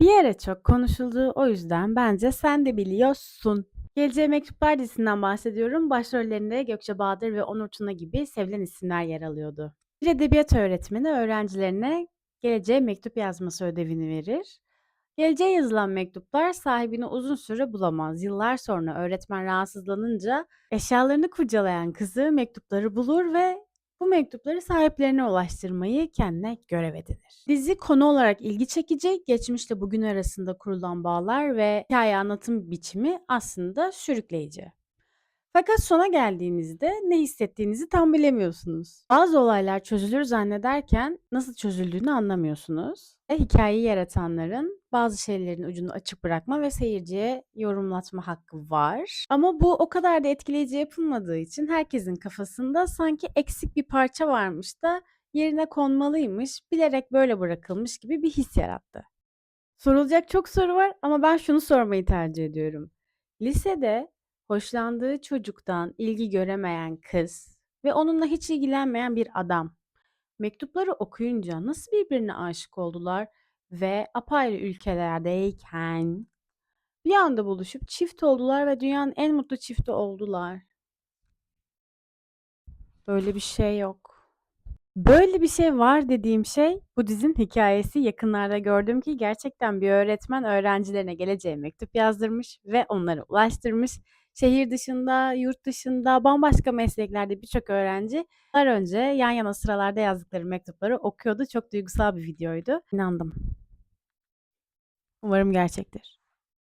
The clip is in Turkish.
Bir yere çok konuşuldu. O yüzden bence sen de biliyorsun. Geleceğe Mektuplar dizisinden bahsediyorum. Başrollerinde Gökçe Bahadır ve Onur Tuna gibi sevilen isimler yer alıyordu. Bir edebiyat öğretmeni öğrencilerine geleceğe mektup yazması ödevini verir. Geleceğe yazılan mektuplar sahibini uzun süre bulamaz. Yıllar sonra öğretmen rahatsızlanınca eşyalarını kurcalayan kızı mektupları bulur ve bu mektupları sahiplerine ulaştırmayı kendine görev edinir. Dizi konu olarak ilgi çekici, geçmişle bugün arasında kurulan bağlar ve hikaye anlatım biçimi aslında sürükleyici. Fakat sona geldiğinizde ne hissettiğinizi tam bilemiyorsunuz. Bazı olaylar çözülür zannederken nasıl çözüldüğünü anlamıyorsunuz. Ve hikayeyi yaratanların bazı şeylerin ucunu açık bırakma ve seyirciye yorumlatma hakkı var. Ama bu o kadar da etkileyici yapılmadığı için herkesin kafasında sanki eksik bir parça varmış da yerine konmalıymış, bilerek böyle bırakılmış gibi bir his yarattı. Sorulacak çok soru var ama ben şunu sormayı tercih ediyorum. Lisede hoşlandığı çocuktan ilgi göremeyen kız ve onunla hiç ilgilenmeyen bir adam mektupları okuyunca nasıl birbirine aşık oldular ve apayrı ülkelerdeyken bir anda buluşup çift oldular ve dünyanın en mutlu çifti oldular. Böyle bir şey yok. Böyle bir şey var dediğim şey bu dizinin hikayesi. Yakınlarda gördüm ki gerçekten bir öğretmen öğrencilerine geleceğe mektup yazdırmış ve onlara ulaştırmış. Şehir dışında, yurt dışında, bambaşka mesleklerde birçok öğrenci yıllar önce yan yana sıralarda yazdıkları mektupları okuyordu. Çok duygusal bir videoydu. İnandım. Umarım gerçektir.